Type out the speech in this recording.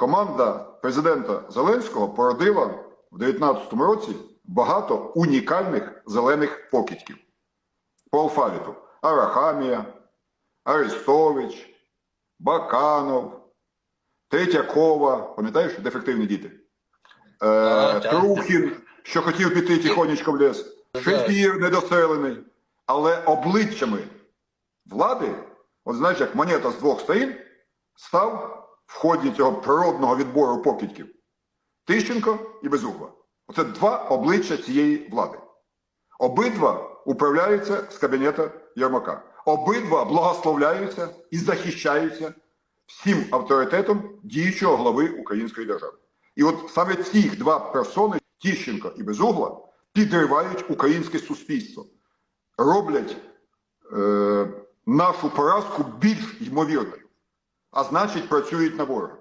команда президента Зеленського породила в 2019 році багато унікальних зелених покидьків по алфавіту. Арахамія, Арестович, Баканов, Третьякова, пам'ятаєш, дефективні діти? Е. Трухін, що хотів піти тихонечко в ліс. Шефір недоселений. Але обличчями влади, от знаєш, як монета з двох сторін, став в ході цього природного відбору покидьків Тищенко і Безугла. Оце два обличчя цієї влади. Обидва управляються з кабінета Єрмака. Обидва благословляються і захищаються всім авторитетом діючого глави Української держави. І от саме ці два персони, Тищенко і Безугла, підривають українське суспільство, роблять е, нашу поразку більш ймовірною, а значить, працюють на ворога.